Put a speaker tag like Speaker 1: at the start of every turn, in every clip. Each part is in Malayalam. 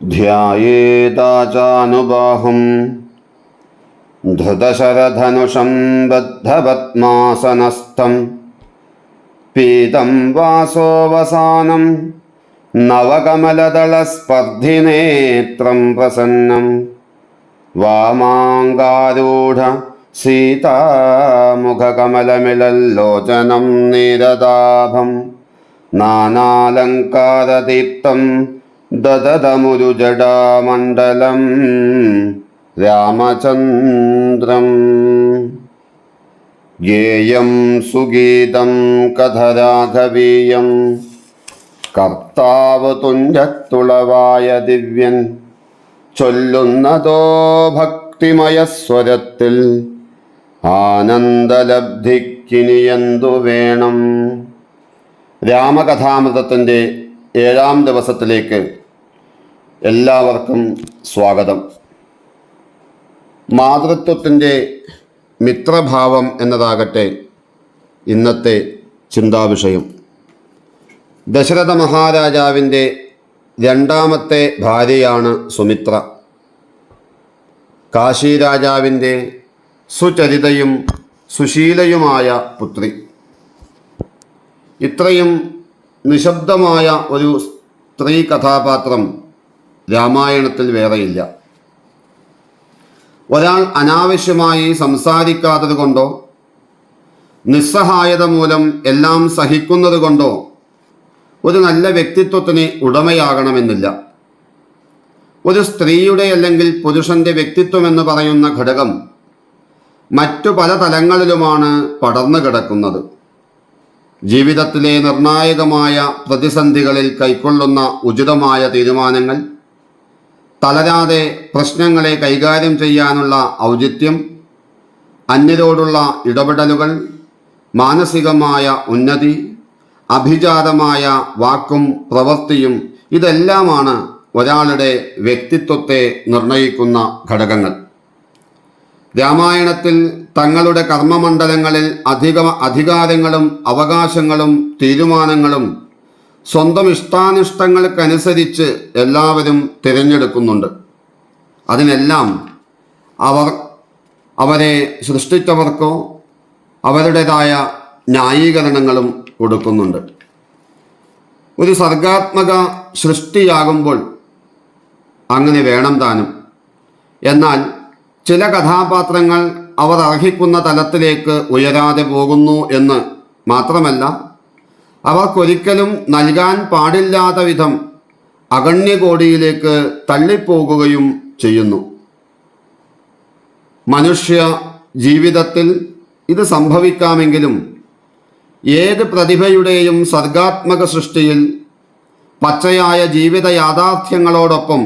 Speaker 1: ध्यायेताचानुबाहुं धृतशरधनुषं बद्धपद्मासनस्थं पीतं वासोऽवसानं नवकमलदलस्पर्धिनेत्रं प्रसन्नं वामाङ्गारूढ सीतामुखकमलमिलल्लोचनं नीरदाभं नानालङ्कारदीप्तं दददमुरुजडामण्डलं रामचन्द्रम् ज्ञेयं सुगीतं कथराघवीयं കർത്താവ് തുഞ്ചത്തുളവായ ദിവ്യൻ ചൊല്ലുന്നതോ ഭക്തിമയ സ്വരത്തിൽ ആനന്ദലബ്ധിക്കിനിയെന്തു വേണം രാമകഥാമൃതത്തിൻ്റെ ഏഴാം ദിവസത്തിലേക്ക് എല്ലാവർക്കും സ്വാഗതം. മാതൃത്വത്തിന്റെ മിത്രഭാവം എന്നതാകട്ടെ ഇന്നത്തെ ചിന്താവിഷയം. ദശരഥ മഹാരാജാവിന്റെ രണ്ടാമത്തെ ഭാര്യയാണ് സുമിത്ര. കാശി രാജാവിന്റെ സുചരിതയും സുശീലയുമായ പുത്രി. ഇത്രയും നിശബ്ദമായ ഒരു സ്ത്രീ കഥാപാത്രം രാമായണത്തിൽ വേറെയില്ല. ഒരാൾ അനാവശ്യമായി സംസാരിക്കാത്തത് കൊണ്ടോ നിസ്സഹായത മൂലം എല്ലാം സഹിക്കുന്നത് കൊണ്ടോ ഒരു നല്ല വ്യക്തിത്വത്തിന് ഉടമയാകണമെന്നില്ല. ഒരു സ്ത്രീയുടെ അല്ലെങ്കിൽ പുരുഷന്റെ വ്യക്തിത്വം എന്ന് പറയുന്ന ഘടകം മറ്റു പല തലങ്ങളിലുമാണ് പടർന്നു കിടക്കുന്നത്. ജീവിതത്തിലെ നിർണായകമായ പ്രതിസന്ധികളിൽ കൈക്കൊള്ളുന്ന ഉചിതമായ തീരുമാനങ്ങൾ തളരാതെ പ്രശ്നങ്ങളെ കൈകാര്യം ചെയ്യാനുള്ള ഔചിത്യം അന്യരോടുള്ള ഇടപെടലുകൾ മാനസികമായ ഉന്നതി അഭിജാതമായ വാക്കും പ്രവൃത്തിയും ഇതെല്ലാമാണ് ഒരാളുടെ വ്യക്തിത്വത്തെ നിർണയിക്കുന്ന ഘടകങ്ങൾ. രാമായണത്തിൽ തങ്ങളുടെ കർമ്മമണ്ഡലങ്ങളിൽ അധിക അധികാരങ്ങളും അവകാശങ്ങളും തീരുമാനങ്ങളും സ്വന്തം ഇഷ്ടാനിഷ്ടങ്ങൾക്കനുസരിച്ച് എല്ലാവരും തിരഞ്ഞെടുക്കുന്നുണ്ട്. അതിനെല്ലാം അവർ അവരെ സൃഷ്ടിച്ചവർക്കോ അവരുടേതായ ന്യായീകരണങ്ങളും കൊടുക്കുന്നുണ്ട്. ഒരു സർഗാത്മക സൃഷ്ടിയാകുമ്പോൾ അങ്ങനെ വേണം താനും. എന്നാൽ ചില കഥാപാത്രങ്ങൾ അവർ അർഹിക്കുന്ന തലത്തിലേക്ക് ഉയരാതെ പോകുന്നു എന്ന് മാത്രമല്ല അവർക്കൊരിക്കലും നൽകാൻ പാടില്ലാത്ത വിധം അഗണ്യകോടിയിലേക്ക് തള്ളിപ്പോകുകയും ചെയ്യുന്നു. മനുഷ്യ ജീവിതത്തിൽ ഇത് സംഭവിക്കാമെങ്കിലും ഏത് പ്രതിഭയുടെയും സർഗാത്മക സൃഷ്ടിയിൽ പച്ചയായ ജീവിത യാഥാർത്ഥ്യങ്ങളോടൊപ്പം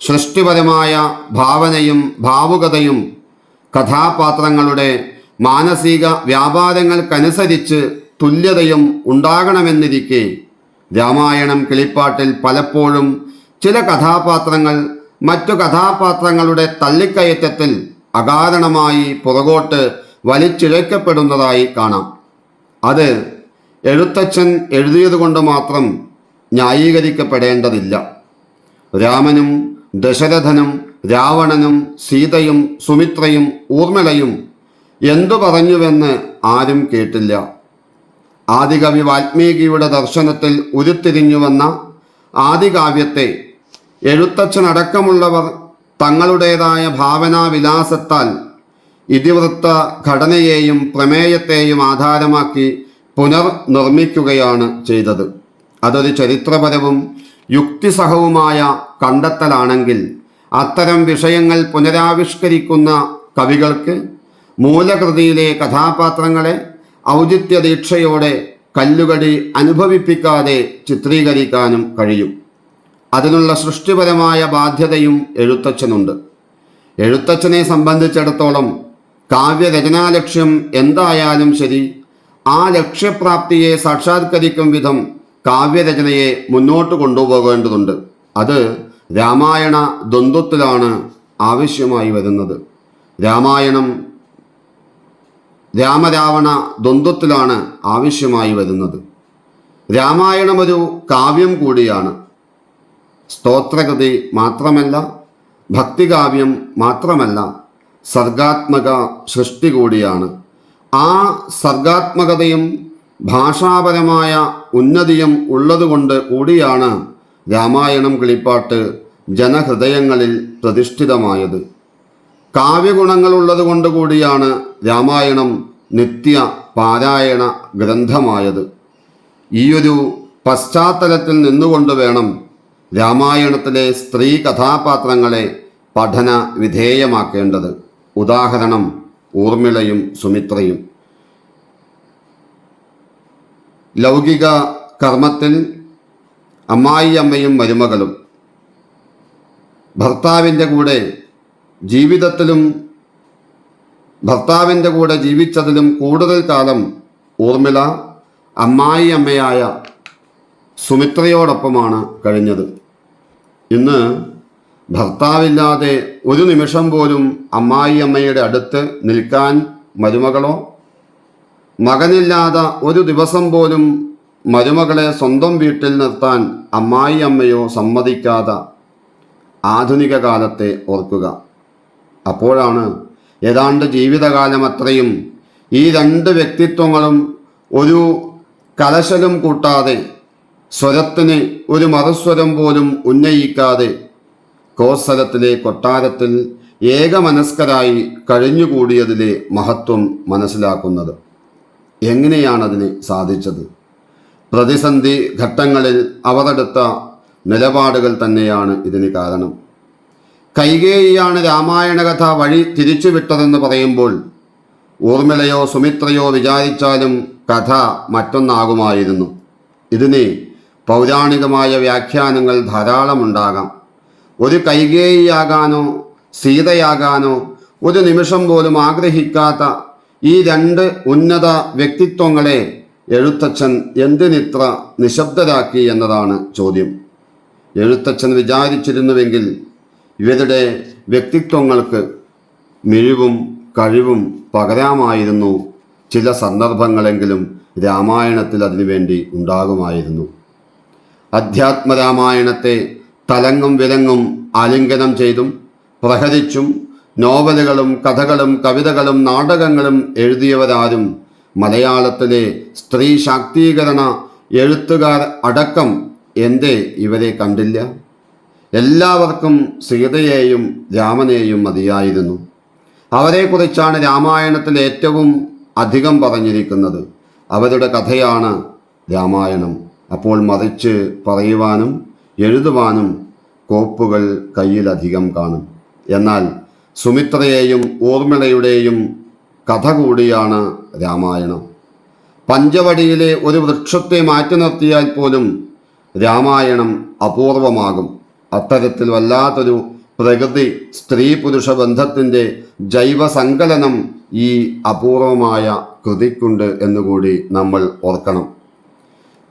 Speaker 1: സൃഷ്ടിപരമായ ഭാവനയും ഭാവുകതയും കഥാപാത്രങ്ങളുടെ മാനസിക വ്യാപാരങ്ങൾക്കനുസരിച്ച് തുല്യതയും ഉണ്ടാകണമെന്നിരിക്കെ രാമായണം കിളിപ്പാട്ടിൽ പലപ്പോഴും ചില കഥാപാത്രങ്ങൾ മറ്റു കഥാപാത്രങ്ങളുടെ തള്ളിക്കയറ്റത്തിൽ അകാരണമായി പുറകോട്ട് വലിച്ചിഴക്കപ്പെടുന്നതായി കാണാം. അത് എഴുത്തച്ഛൻ എഴുതിയതുകൊണ്ട് മാത്രം ന്യായീകരിക്കപ്പെടേണ്ടതില്ല. രാമനും ദശരഥനും രാവണനും സീതയും സുമിത്രയും ഊർമിളയും എന്തു പറഞ്ഞുവെന്ന് ആരും കേട്ടില്ല. ആദികവി വാൽമീകിയുടെ ദർശനത്തിൽ ഉരുത്തിരിഞ്ഞുവന്ന ആദികാവ്യത്തെ എഴുത്തച്ഛനടക്കമുള്ളവർ തങ്ങളുടേതായ ഭാവനാവിലാസത്താൽ ഇതിവൃത്ത ഘടനയെയും പ്രമേയത്തെയും ആധാരമാക്കി പുനർനിർമ്മിക്കുകയാണ് ചെയ്തത്. അതൊരു ചരിത്രപരവും യുക്തിസഹവുമായ കണ്ടെത്തലാണെങ്കിൽ അത്തരം വിഷയങ്ങൾ പുനരാവിഷ്കരിക്കുന്ന കവികൾക്ക് മൂലകൃതിയിലെ കഥാപാത്രങ്ങളെ ഔചിത്യദീക്ഷയോടെ കല്ലുകടി അനുഭവിപ്പിക്കാതെ ചിത്രീകരിക്കാനും കഴിയും. അതിനുള്ള സൃഷ്ടിപരമായ ബാധ്യതയും എഴുത്തച്ഛനുണ്ട്. എഴുത്തച്ഛനെ സംബന്ധിച്ചിടത്തോളം കാവ്യരചനാലക്ഷ്യം എന്തായാലും ശരി ആ ലക്ഷ്യപ്രാപ്തിയെ സാക്ഷാത്കരിക്കും വിധം കാവ്യരചനയെ മുന്നോട്ട് കൊണ്ടുപോകേണ്ടതുണ്ട്. അത് രാമായണ ദ്വന്ദ്വത്തിലാണ് ആവശ്യമായി വരുന്നത്. രാമായണം രാമരാവണ ദ്വന്ദ്വത്തിലാണ് ആവശ്യമായി വരുന്നത്. രാമായണം ഒരു കാവ്യം കൂടിയാണ്. സ്തോത്രകൃതി മാത്രമല്ല ഭക്തികാവ്യം മാത്രമല്ല സർഗാത്മക സൃഷ്ടി കൂടിയാണ്. ആ സർഗാത്മകതയും ഭാഷാപരമായ ഉന്നതിയും ഉള്ളതുകൊണ്ട് കൂടിയാണ് രാമായണം കിളിപ്പാട്ട് ജനഹൃദയങ്ങളിൽ പ്രതിഷ്ഠിതമായത്. കാവ്യഗുണങ്ങളുള്ളത് കൊണ്ട് കൂടിയാണ് രാമായണം നിത്യ പാരായണ ഗ്രന്ഥമായത്. ഈയൊരു പശ്ചാത്തലത്തിൽ നിന്നുകൊണ്ട് വേണം രാമായണത്തിലെ സ്ത്രീ കഥാപാത്രങ്ങളെ പഠന വിധേയമാക്കേണ്ടത്. ഉദാഹരണം ഊർമിളയും സുമിത്രയും. ലൗകിക കർമ്മത്തിൽ അമ്മായിയമ്മയും മരുമകളും. ഭർത്താവിന്റെ കൂടെ ജീവിതത്തിലും ഭർത്താവിന്റെ കൂടെ ജീവിച്ചതിലും കൂടുതൽ കാലം ഊർമിള അമ്മായി അമ്മയായ സുമിത്രയോടൊപ്പമാണ് കഴിഞ്ഞത്. ഇന്ന് ഭർത്താവില്ലാതെ ഒരു നിമിഷം പോലും അമ്മായി അമ്മയുടെ അടുത്ത് നിൽക്കാൻ മരുമകളോ മകനില്ലാതെ ഒരു ദിവസം പോലും മരുമകളെ സ്വന്തം വീട്ടിൽ നിർത്താൻ അമ്മായി അമ്മയോ സമ്മതിക്കാതെ ആധുനിക കാലത്തെ ഓർക്കുക. അപ്പോഴാണ് ഏതാണ്ട് ജീവിതകാലം അത്രയും ഈ രണ്ട് വ്യക്തിത്വങ്ങളും ഒരു കലശലും കൂട്ടാതെ സ്വരത്തിന് ഒരു മറുസ്വരം പോലും ഉന്നയിക്കാതെ കോസലത്തിലെ കൊട്ടാരത്തിൽ ഏകമനസ്കരായി കഴിഞ്ഞുകൂടിയതിലെ മഹത്വം മനസ്സിലാക്കുന്നത് എങ്ങനെയാണതിന് സാധിച്ചത്? പ്രതിസന്ധി ഘട്ടങ്ങളിൽ അവരെടുത്ത നിലപാടുകൾ തന്നെയാണ് ഇതിന് കാരണം. കൈകേയിയാണ് രാമായണ കഥ വഴി തിരിച്ചുവിട്ടതെന്ന് പറയുമ്പോൾ ഊർമിളയോ സുമിത്രയോ വിചാരിച്ചാലും കഥ മറ്റൊന്നാകുമായിരുന്നു. ഇതിന് പൗരാണികമായ വ്യാഖ്യാനങ്ങൾ ധാരാളമുണ്ടാകാം. ഒരു കൈകേയിയാകാനോ സീതയാകാനോ ഒരു നിമിഷം പോലും ആഗ്രഹിക്കാത്ത ഈ രണ്ട് ഉന്നത വ്യക്തിത്വങ്ങളെ എഴുത്തച്ഛൻ എന്തിനിത്ര നിശബ്ദരാക്കി എന്നതാണ് ചോദ്യം. എഴുത്തച്ഛൻ വിചാരിച്ചിരുന്നുവെങ്കിൽ ഇവരുടെ വ്യക്തിത്വങ്ങൾക്ക് മിഴിവും കഴിവും പകരാമായിരുന്നു ചില സന്ദർഭങ്ങളെങ്കിലും രാമായണത്തിൽ അതിനുവേണ്ടി ഉണ്ടാകുമായിരുന്നു. അധ്യാത്മരാമായണത്തെ തലങ്ങും വിലങ്ങും ആലിംഗനം ചെയ്തും പ്രഹരിച്ചും നോവലുകളും കഥകളും കവിതകളും നാടകങ്ങളും എഴുതിയവരാരും മലയാളത്തിലെ സ്ത്രീ ശാക്തീകരണ എഴുത്തുകാർ അടക്കം എന്തേ ഇവരെ കണ്ടില്ല? എല്ലാവർക്കും സീതയെയും രാമനെയും മതിയായിരുന്നു. അവരെക്കുറിച്ചാണ് രാമായണത്തിൽ ഏറ്റവും അധികം പറഞ്ഞിരിക്കുന്നത്. അവരുടെ കഥയാണ് രാമായണം. അപ്പോൾ മറിച്ച് പറയുവാനും എഴുതുവാനും കോപ്പുകൾ കയ്യിലധികം കാണും. എന്നാൽ സുമിത്രയെയും ഊർമിളയുടെയും കഥ കൂടിയാണ് രാമായണം. പഞ്ചവടിയിലെ ഒരു വൃക്ഷത്തെ മാറ്റി നിർത്തിയാൽ പോലും രാമായണം അപൂർവമാകും. അത്തരത്തിൽ വല്ലാത്തൊരു പ്രകൃതി സ്ത്രീ പുരുഷ ബന്ധത്തിന്റെ ജൈവസങ്കലനം ഈ അപൂർവമായ കൃതിക്കുണ്ട് എന്നുകൂടി നമ്മൾ ഓർക്കണം.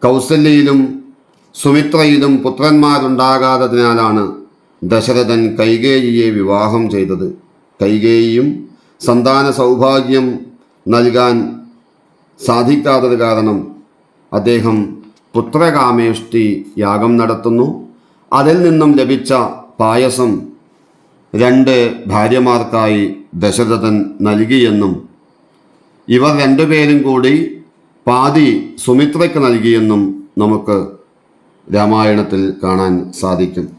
Speaker 1: കൗസല്യയിലും സുമിത്രയിലും പുത്രന്മാരുണ്ടാകാത്തതിനാലാണ് ദശരഥൻ കൈകേയിയെ വിവാഹം ചെയ്തത്. കൈകേയിയും സന്താന സൗഭാഗ്യം നൽകാൻ സാധിക്കാത്തത് കാരണം അദ്ദേഹം പുത്രകാമേഷ്ടി യാഗം നടത്തുന്നു. അതിൽ നിന്നും ലഭിച്ച പായസം രണ്ട് ഭാര്യമാർക്കായി ദശരഥൻ നൽകിയെന്നും ഇവർ രണ്ടുപേരും കൂടി പാതി സുമിത്രയ്ക്ക് നൽകിയെന്നും നമുക്ക് രാമായണത്തിൽ കാണാൻ സാധിക്കും.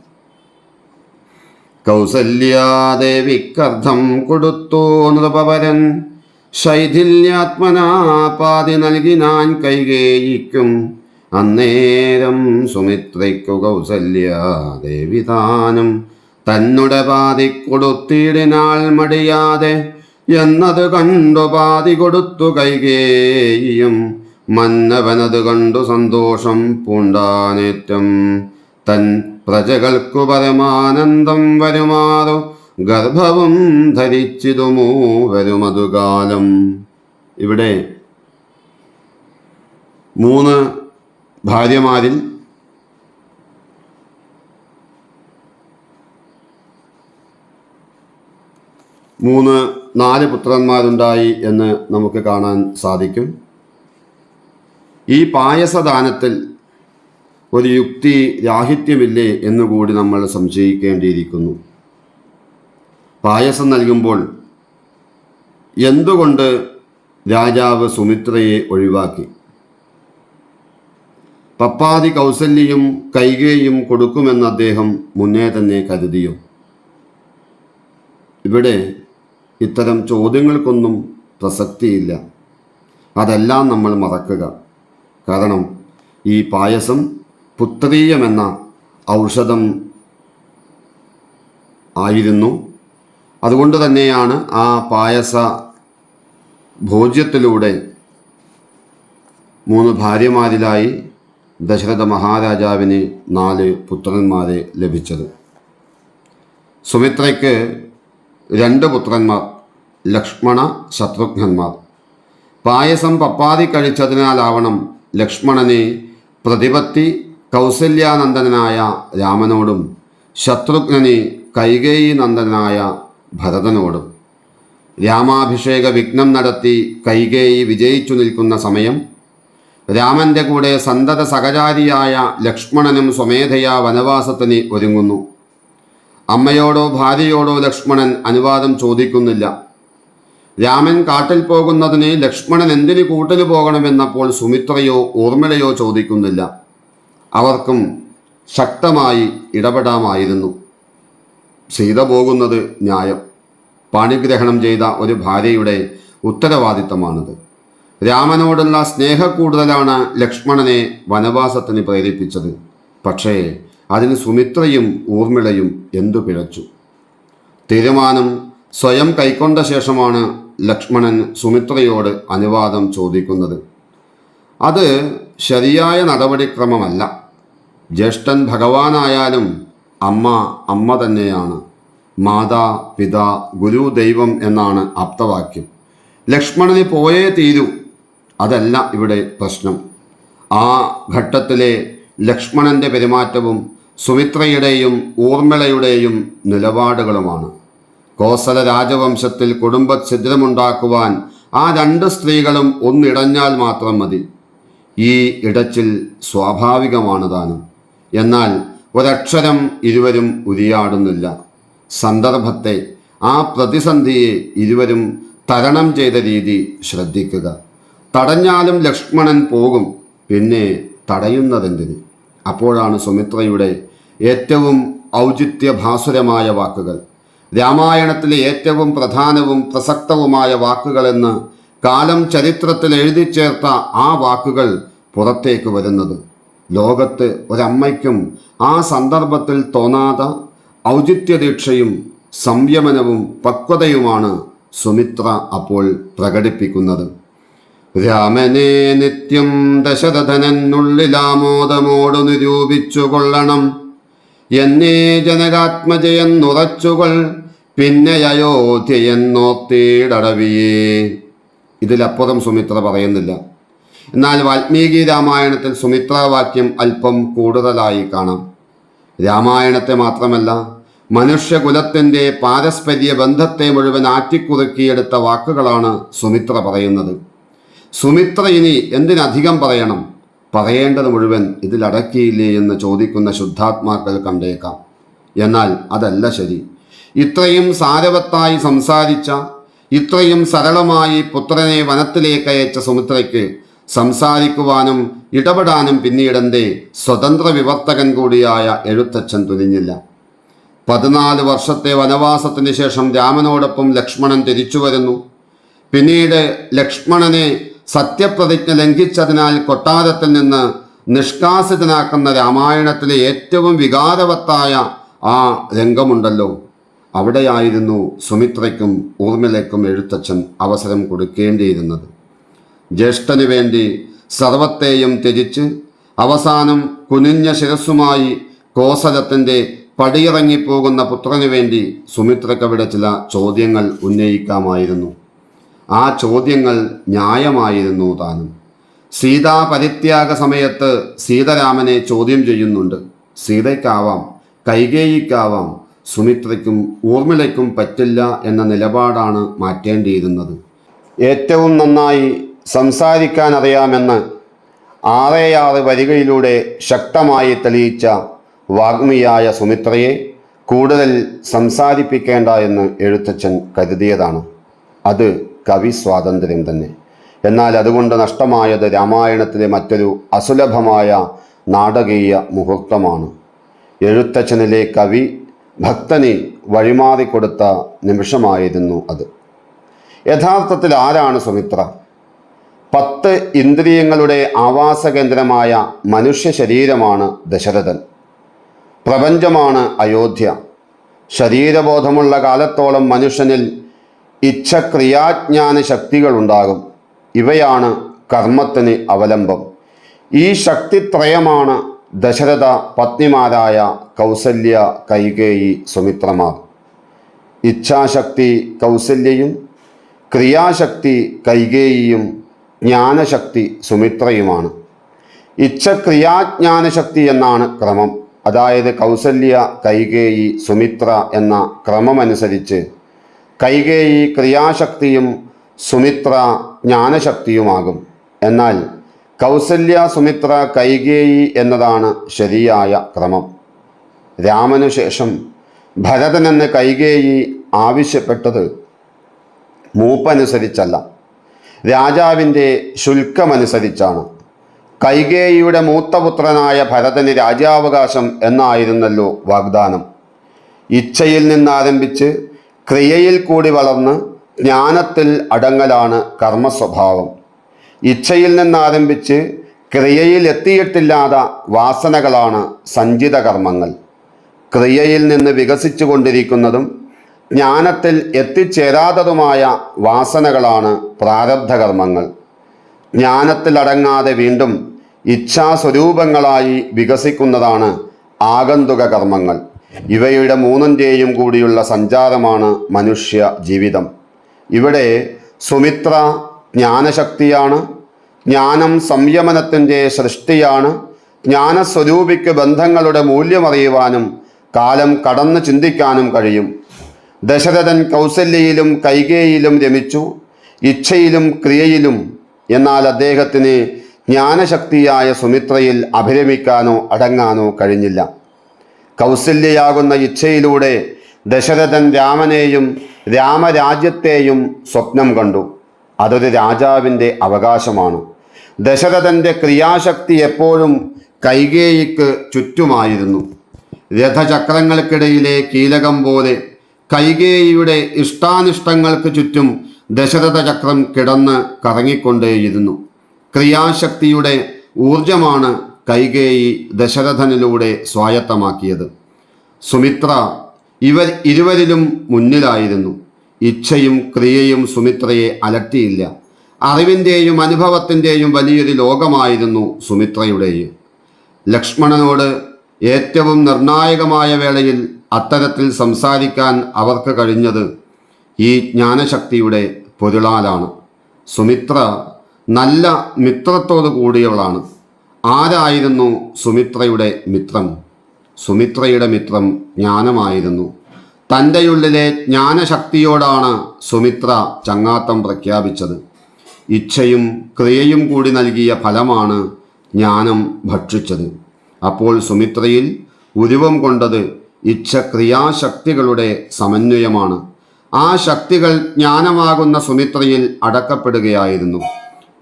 Speaker 1: കൗസല്യാദേവിക്കർദ്ധം കൊടുത്തു നൃപവരൻ. ശൈഥില്യാത്മനാ പാതി നൽകിനാൻ കൈകേയിക്കും. അന്നേരം സുമിത്രയ്ക്കു കൗസല്യ ദേവിതാനം തന്നുടെ പാതി കൊടുത്തിടിനാൾ മടിയാതെ എന്നത് കണ്ടു പാതി കൊടുത്തു കൈകേയും. മന്നവനത് കണ്ടു സന്തോഷം പൂണ്ടാനേറ്റം. തൻ പ്രജകൾക്കു പരമാനന്ദം വരുമാറു. ഗർഭവും ധരിച്ചിതുമോ വരുമതുകാലം ഇവിടെ മൂന്ന് ഭാര്യമാരിൽ മൂന്ന് നാല് പുത്രന്മാരുണ്ടായി എന്ന് നമുക്ക് കാണാൻ സാധിക്കും. ഈ പായസദാനത്തിൽ ഒരു യുക്തി രാഹിത്യമില്ലേ എന്നുകൂടി നമ്മൾ സംശയിക്കേണ്ടിയിരിക്കുന്നു. പായസം നൽകുമ്പോൾ എന്തുകൊണ്ട് രാജാവ് സുമിത്രയെ ഒഴിവാക്കി? പപ്പാതി കൗസല്യയും കൈകേയും കൊടുക്കുമെന്ന് അദ്ദേഹം മുന്നേ തന്നെ കരുതിയോ? ഇവിടെ ഇത്തരം ചോദ്യങ്ങൾക്കൊന്നും പ്രസക്തിയില്ല. അതെല്ലാം നമ്മൾ മറക്കുക. കാരണം ഈ പായസം പുത്രീയമെന്ന ഔഷധം ആയിരുന്നു. അതുകൊണ്ട് തന്നെയാണ് ആ പായസ ഭോജ്യത്തിലൂടെ മൂന്ന് ഭാര്യമാരിലായി ദശരഥ മഹാരാജാവിന് നാല് പുത്രന്മാരെ ലഭിച്ചത്. സുമിത്രയ്ക്ക് രണ്ട് പുത്രന്മാർ ലക്ഷ്മണ ശത്രുഘ്നന്മാർ. പായസം പപ്പാതി കഴിച്ചതിനാലാവണം ലക്ഷ്മണനെ പ്രതിപത്തി കൗസല്യാനന്ദനായ രാമനോടും ശത്രുഘ്നനെ കൈകേയി നന്ദനായ ഭരതനോടും. രാമാഭിഷേക വിഘ്നം നടത്തി കൈകേയി വിജയിച്ചു നിൽക്കുന്ന സമയം രാമന്റെ കൂടെ സന്തത സഹചാരിയായ ലക്ഷ്മണനും സ്വമേധയാ വനവാസത്തിന് ഒരുങ്ങുന്നു. അമ്മയോടോ ഭാര്യയോടോ ലക്ഷ്മണൻ അനുവാദം ചോദിക്കുന്നില്ല. രാമൻ കാട്ടിൽ പോകുന്നതിന് ലക്ഷ്മണൻ എന്തിനു കൂട്ടിൽ പോകണമെന്നപ്പോൾ സുമിത്രയോ ഊർമിളയോ ചോദിക്കുന്നില്ല. അവർക്കും ശക്തമായി ഇടപെടാമായിരുന്നു. സീത പോകുന്നത് ന്യായം. പാണിഗ്രഹണം ചെയ്ത ഒരു ഭാര്യയുടെ ഉത്തരവാദിത്തമാണിത്. രാമനോടുള്ള സ്നേഹക്കൂടുതലാണ് ലക്ഷ്മണനെ വനവാസത്തിന് പ്രേരിപ്പിച്ചത്. പക്ഷേ അതിന് സുമിത്രയും ഊർമിളയും എന്തു പിഴച്ചു? തീരുമാനം സ്വയം കൈക്കൊണ്ട ശേഷമാണ് ലക്ഷ്മണൻ സുമിത്രയോട് അനുവാദം ചോദിക്കുന്നത്. അത് ശരിയായ നടപടിക്രമമല്ല. ജ്യേഷ്ഠൻ ഭഗവാനായാലും അമ്മ അമ്മ തന്നെയാണ്. മാതാ പിതാ ഗുരു ദൈവം എന്നാണ് ആപ്തവാക്യം. ലക്ഷ്മണന് പോയേ തീരൂ. അതല്ല ഇവിടെ പ്രശ്നം. ആ ഘട്ടത്തിലെ ലക്ഷ്മണന്റെ പെരുമാറ്റവും സുമിത്രയുടെയും ഊർമിളയുടെയും നിലപാടുകളുമാണ്. കോസല രാജവംശത്തിൽ കുടുംബ ഛിദ്രമുണ്ടാക്കുവാൻ ആ രണ്ട് സ്ത്രീകളും ഒന്നിടഞ്ഞാൽ മാത്രം മതി. ഈ ഇടച്ചിൽ സ്വാഭാവികമാണ് താനും. എന്നാൽ ഒരക്ഷരം ഇരുവരും ഉരിയാടുന്നില്ല. സന്ദർഭത്തെ ആ പ്രതിസന്ധിയെ ഇരുവരും തരണം ചെയ്ത രീതി ശ്രദ്ധിക്കുക. തടഞ്ഞാലും ലക്ഷ്മണൻ പോകും. പിന്നെ തടയുന്നതെന്തിന്? അപ്പോഴാണ് സുമിത്രയുടെ ഏറ്റവും ഔചിത്യഭാസുരമായ വാക്കുകൾ. രാമായണത്തിലെ ഏറ്റവും പ്രധാനവും പ്രസക്തവുമായ വാക്കുകളെന്ന് കാലം ചരിത്രത്തിൽ എഴുതി ചേർത്ത ആ വാക്കുകൾ പുറത്തേക്ക് വരുന്നത്. ലോകത്ത് ഒരമ്മയ്ക്കും ആ സന്ദർഭത്തിൽ തോന്നാത്ത ഔചിത്യദീക്ഷയും സംയമനവും പക്വതയുമാണ് സുമിത്ര അപ്പോൾ പ്രകടിപ്പിക്കുന്നത്. രാമനെ നിത്യം ദശരഥനുള്ളിലാമോദമോടു നിരൂപിച്ചു കൊള്ളണം എന്നേ ജനകാത്മജയെന്നുറച്ചുകൊൾ പിന്നെ അയോധ്യയെന്നോത്തേടവിയേ ഇതിലപ്പുറം സുമിത്ര പറയുന്നില്ല. എന്നാൽ വാൽമീകി രാമായണത്തിൽ സുമിത്രാവാക്യം അല്പം കൂടുതലായി കാണാം. രാമായണത്തെ മാത്രമല്ല മനുഷ്യകുലത്തിന്റെ പാരസ്പര്യ ബന്ധത്തെ മുഴുവൻ ആറ്റിക്കുറുക്കിയെടുത്ത വാക്കുകളാണ് സുമിത്ര പറയുന്നത്. സുമിത്ര ഇനി എന്തിനധികം പറയണം? പറയേണ്ടത് മുഴുവൻ ഇതിലടക്കിയില്ലേ എന്ന് ചോദിക്കുന്ന ശുദ്ധാത്മാക്കൾ കണ്ടേക്കാം. എന്നാൽ അതല്ല ശരി. ഇത്രയും സാരവത്തായി സംസാരിച്ച ഇത്രയും സരളമായി പുത്രനെ വനത്തിലേക്ക് അയച്ച സുമിത്രയ്ക്ക് സംസാരിക്കുവാനും ഇടപെടാനും പിന്നീടെന്തേ സ്വതന്ത്ര വിവർത്തകൻ കൂടിയായ എഴുത്തച്ഛൻ തുനിഞ്ഞില്ല. പതിനാല് വർഷത്തെ വനവാസത്തിന് ശേഷം രാമനോടൊപ്പം ലക്ഷ്മണൻ തിരിച്ചു വരുന്നു പിന്നീട് ലക്ഷ്മണനെ സത്യപ്രതിജ്ഞ ലംഘിച്ചതിനാൽ കൊട്ടാരത്തിൽ നിന്ന് നിഷ്കാസിതനാക്കുന്ന രാമായണത്തിലെ ഏറ്റവും വികാരവത്തായ ആ രംഗമുണ്ടല്ലോ. അവിടെയായിരുന്നു സുമിത്രയ്ക്കും ഊർമിളയ്ക്കും എഴുത്തച്ഛൻ അവസരം കൊടുക്കേണ്ടിയിരുന്നത്. ജ്യേഷ്ഠന് വേണ്ടി സർവത്തെയും ത്യജിച്ച് അവസാനം കുനിഞ്ഞ ശിരസ്സുമായി കോസലത്തിന്റെ പടിയിറങ്ങിപ്പോകുന്ന പുത്രനു വേണ്ടി സുമിത്രയ്ക്കവിടെ ചില ചോദ്യങ്ങൾ ഉന്നയിക്കാമായിരുന്നു. ആ ചോദ്യങ്ങൾ ന്യായമായിരുന്നു താനും. സീതാ പരിത്യാഗ സമയത്ത് സീതരാമനെ ചോദ്യം ചെയ്യുന്നുണ്ട്. സീതയ്ക്കാവാം കൈകേയിക്കാവാം സുമിത്രയ്ക്കും ഊർമിളയ്ക്കും പറ്റില്ല എന്ന നിലപാടാണ് മാറ്റേണ്ടിയിരുന്നത്. ഏറ്റവും നന്നായി സംസാരിക്കാൻ അറിയാമെന്ന് ആറേയാറ് വരികയിലൂടെ ശക്തമായി തെളിയിച്ച വാഗ്മിയായ സുമിത്രയെ കൂടുതൽ സംസാരിപ്പിക്കേണ്ട എന്ന് എഴുത്തച്ഛൻ കരുതിയതാണ്. അത് കവി സ്വാതന്ത്ര്യം തന്നെ. എന്നാൽ അതുകൊണ്ട് നഷ്ടമായത് രാമായണത്തിലെ മറ്റൊരു അസുലഭമായ നാടകീയ മുഹൂർത്തമാണ്. എഴുത്തച്ഛനിലെ കവി ഭക്തനെ വഴിമാറിക്കൊടുത്ത നിമിഷമായിരുന്നു അത്. യഥാർത്ഥത്തിൽ ആരാണ് സുമിത്ര? പത്ത് ഇന്ദ്രിയങ്ങളുടെ ആവാസ കേന്ദ്രമായ മനുഷ്യ ശരീരമാണ് ദശരഥൻ. പ്രപഞ്ചമാണ് അയോധ്യ. ശരീരബോധമുള്ള കാലത്തോളം മനുഷ്യനിൽ ഇച്ഛക്രിയാജ്ഞാന ശക്തികളുണ്ടാകും. ഇവയാണ് കർമ്മത്തിന് അവലംബം. ഈ ശക്തിത്രയമാണ് ദശരഥ പത്നിമാരായ കൗസല്യ കൈകേയി സുമിത്രമാർ. ഇച്ഛാശക്തി കൗസല്യയും ക്രിയാശക്തി കൈകേയിയും ജ്ഞാനശക്തി സുമിത്രയുമാണ്. ഇച്ഛക്രിയാജ്ഞാനശക്തി എന്നാണ് ക്രമം. അതായത് കൗസല്യ കൈകേയി സുമിത്ര എന്ന ക്രമമനുസരിച്ച് കൈകേയി ക്രിയാശക്തിയും സുമിത്ര ജ്ഞാനശക്തിയുമാകും. എന്നാൽ കൗസല്യ സുമിത്ര കൈകേയി എന്നതാണ് ശരിയായ ക്രമം. രാമനു ശേഷം ഭരതനെന്ന് കൈകേയി ആവശ്യപ്പെട്ടത് മൂപ്പനുസരിച്ചല്ല. രാജാവിന്റെ ശുൽക്കമനുസരിച്ചാണ്. കൈകേയിയുടെ മൂത്തപുത്രനായ ഭരതന് രാജ്യാവകാശം എന്നായിരുന്നല്ലോ വാഗ്ദാനം. ഇച്ഛയിൽ നിന്നാരംഭിച്ച് ക്രിയയിൽ കൂടി വളർന്ന് ജ്ഞാനത്തിൽ അടങ്ങലാണ് കർമ്മസ്വഭാവം. ഇച്ഛയിൽ നിന്നാരംഭിച്ച് ക്രിയയിൽ എത്തിയിട്ടില്ലാത്ത വാസനകളാണ് സഞ്ചിത കർമ്മങ്ങൾ. ക്രിയയിൽ നിന്ന് വികസിച്ചു കൊണ്ടിരിക്കുന്നതും ജ്ഞാനത്തിൽ എത്തിച്ചേരാത്തതുമായ വാസനകളാണ് പ്രാരബ്ധകർമ്മങ്ങൾ ജ്ഞാനത്തിൽ അടങ്ങാതെ വീണ്ടും ഇച്ഛാസ്വരൂപങ്ങളായി വികസിക്കുന്നതാണ് ആഗന്തുക കർമ്മങ്ങൾ. ഇവയുടെ മൂന്നിന്റെയും കൂടിയുള്ള സഞ്ചാരമാണ് മനുഷ്യ ജീവിതം. ഇവിടെ സുമിത്ര ജ്ഞാനശക്തിയാണ് ജ്ഞാനം സംയമനത്തിന്റെ സൃഷ്ടിയാണ് ജ്ഞാനസ്വരൂപിക്ക് ബന്ധങ്ങളുടെ മൂല്യമറിയുവാനും കാലം കടന്ന് ചിന്തിക്കാനും കഴിയും. ദശരഥൻ കൗസല്യയിലും കൈകേയിലും രമിച്ചു ഇച്ഛയിലും ക്രിയയിലും എന്നാൽ അദ്ദേഹത്തിന് ജ്ഞാനശക്തിയായ സുമിത്രയിൽ അഭിരമിക്കാനോ അടങ്ങാനോ കഴിഞ്ഞില്ല. കൗസല്യയാകുന്ന ഇച്ഛയിലൂടെ ദശരഥൻ രാമനെയും രാമരാജ്യത്തെയും സ്വപ്നം കണ്ടു. അതൊരു രാജാവിന്റെ അവകാശമാണ്. ദശരഥന്റെ ക്രിയാശക്തി എപ്പോഴും കൈകേയിക്ക് ചുറ്റുമായിരുന്നു. രഥചക്രങ്ങൾക്കിടയിലെ കീലകം പോലെ കൈകേയിയുടെ ഇഷ്ടാനിഷ്ടങ്ങൾക്ക് ചുറ്റും ദശരഥ ചക്രം കിടന്ന് കറങ്ങിക്കൊണ്ടേയിരുന്നു. ക്രിയാശക്തിയുടെ ഊർജമാണ് കൈകേയി ദശരഥനിലൂടെ സ്വായത്തമാക്കിയത്. സുമിത്ര ഇവർ ഇരുവരിലും മുന്നിലായിരുന്നു. ഇച്ഛയും ക്രിയയും സുമിത്രയെ അലട്ടിയില്ല. അറിവിന്റെയും അനുഭവത്തിന്റെയും വലിയൊരു ലോകമായിരുന്നു സുമിത്രയുടെയും ലക്ഷ്മണനോട് ഏറ്റവും നിർണായകമായ വേളയിൽ അത്തരത്തിൽ സംസാരിക്കാൻ അവർക്ക് കഴിഞ്ഞത് ഈ ജ്ഞാനശക്തിയുടെ പൊരുളാലാണ്. സുമിത്ര നല്ല മിത്രത്തോടു കൂടിയവളാണ്. ആരായിരുന്നു സുമിത്രയുടെ മിത്രം? സുമിത്രയുടെ മിത്രം ജ്ഞാനമായിരുന്നു. തന്റെ ഉള്ളിലെ ജ്ഞാനശക്തിയോടാണ് സുമിത്ര ചങ്ങാത്തം പ്രഖ്യാപിച്ചത്. ഇച്ഛയും ക്രിയയും കൂടി നൽകിയ ഫലമാണ് ജ്ഞാനം ഭക്ഷിച്ചത്. അപ്പോൾ സുമിത്രയിൽ ഉരുവം കൊണ്ടത് ഇച്ഛ ക്രിയാശക്തികളുടെ സമന്വയമാണ്. ആ ശക്തികൾ ജ്ഞാനമാകുന്ന സുമിത്രയിൽ അടക്കപ്പെടുകയായിരുന്നു.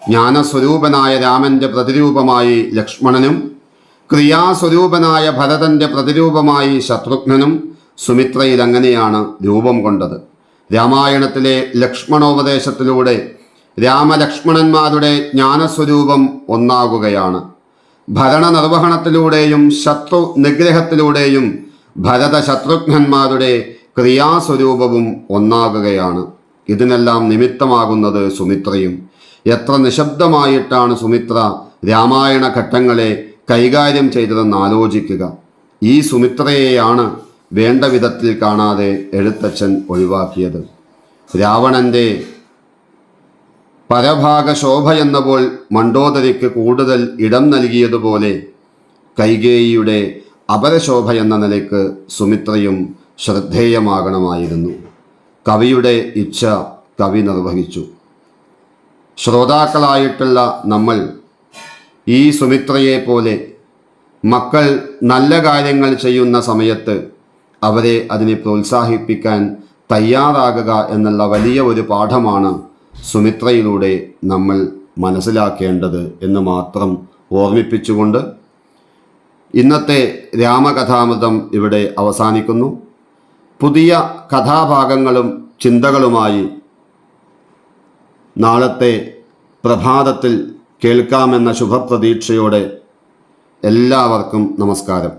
Speaker 1: ജ്ഞാനസ്വരൂപനായ രാമന്റെ പ്രതിരൂപമായി ലക്ഷ്മണനും ക്രിയാസ്വരൂപനായ ഭരതന്റെ പ്രതിരൂപമായി ശത്രുഘ്നനും സുമിത്രയിൽ അങ്ങനെയാണ് രൂപം കൊണ്ടത്. രാമായണത്തിലെ ലക്ഷ്മണോപദേശത്തിലൂടെ രാമലക്ഷ്മണന്മാരുടെ ജ്ഞാനസ്വരൂപം ഒന്നാകുകയാണ്. ഭരണ നിർവഹണത്തിലൂടെയും ശത്രു നിഗ്രഹത്തിലൂടെയും ഭരത ശത്രുഘ്നന്മാരുടെ ക്രിയാസ്വരൂപവും ഒന്നാകുകയാണ്. ഇതിനെല്ലാം നിമിത്തമാകുന്നത് സുമിത്രയും എത്ര നിശബ്ദമായിട്ടാണ് സുമിത്ര രാമായണ ഘട്ടങ്ങളെ കൈകാര്യം ചെയ്തതെന്ന് ആലോചിക്കുക. ഈ സുമിത്രയെയാണ് വേണ്ട വിധത്തിൽ കാണാതെ എഴുത്തച്ഛൻ ഒഴിവാക്കിയത്. രാവണന്റെ പരഭാഗ ശോഭ എന്നപ്പോൾ മണ്ടോദരിക്ക് കൂടുതൽ ഇടം നൽകിയതുപോലെ കൈകേയിയുടെ അപരശോഭ എന്ന നിലയ്ക്ക് സുമിത്രയും ശ്രദ്ധേയമാകണമായിരുന്നു. കവിയുടെ ഇച്ഛ കവി നിർവഹിച്ചു. ശ്രോതാക്കളായിട്ടുള്ള നമ്മൾ ഈ സുമിത്രയെ പോലെ മക്കൾ നല്ല കാര്യങ്ങൾ ചെയ്യുന്ന സമയത്ത് അവരെ അതിനെ പ്രോത്സാഹിപ്പിക്കാൻ തയ്യാറാകുക എന്നുള്ള വലിയ ഒരു പാഠമാണ് സുമിത്രയിലൂടെ നമ്മൾ മനസ്സിലാക്കേണ്ടത് എന്ന് മാത്രം ഓർമ്മിപ്പിച്ചുകൊണ്ട് ഇന്നത്തെ രാമകഥാമൃതം ഇവിടെ അവസാനിക്കുന്നു. പുതിയ കഥാഭാഗങ്ങളും ചിന്തകളുമായി നാളത്തെ പ്രഭാതത്തിൽ കേൾക്കാമെന്ന ശുഭപ്രതീക്ഷയോടെ എല്ലാവർക്കും നമസ്കാരം.